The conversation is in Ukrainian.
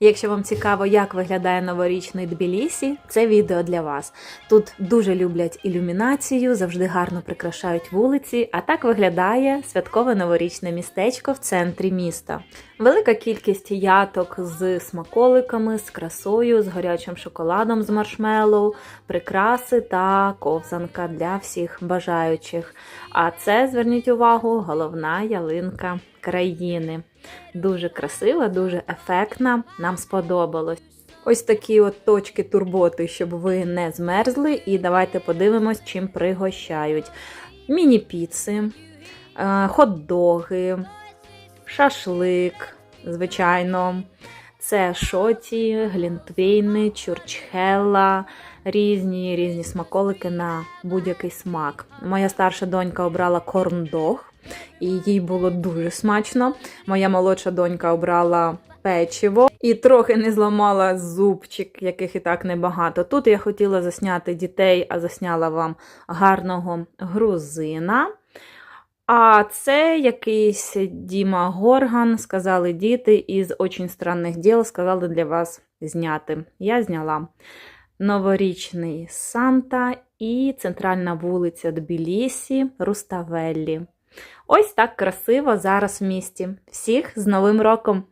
Якщо вам цікаво, як виглядає новорічний Тбілісі, це відео для вас. Тут дуже люблять ілюмінацію, завжди гарно прикрашають вулиці, а так виглядає святкове новорічне містечко в центрі міста. Велика кількість яток з смаколиками, з красою, з гарячим шоколадом з маршмеллоу, прикраси та ковзанка для всіх бажаючих. А це, зверніть увагу, головна ялинка країни. Дуже красива, дуже ефектна. Нам сподобалось. Ось такі от точки турботи, щоб ви не змерзли. І давайте подивимось, чим пригощають. Міні-піци, е, хот-доги, шашлик, звичайно. Це шоті, глінтвейни, чурчхелла, різні різні смаколики на будь-який смак. Моя старша донька обрала корн-дог, і їй було дуже смачно. Моя молодша донька обрала печиво і трохи не зламала зубчик, яких і так небагато. Тут я хотіла засняти дітей, а засняла вам гарного грузина. А це якийсь Діма Горган, сказали діти із очень странних діл, сказали для вас зняти. Я зняла новорічний Санта і центральна вулиця Тбілісі, Руставеллі. Ось так красиво зараз в місті. Всіх з Новим роком!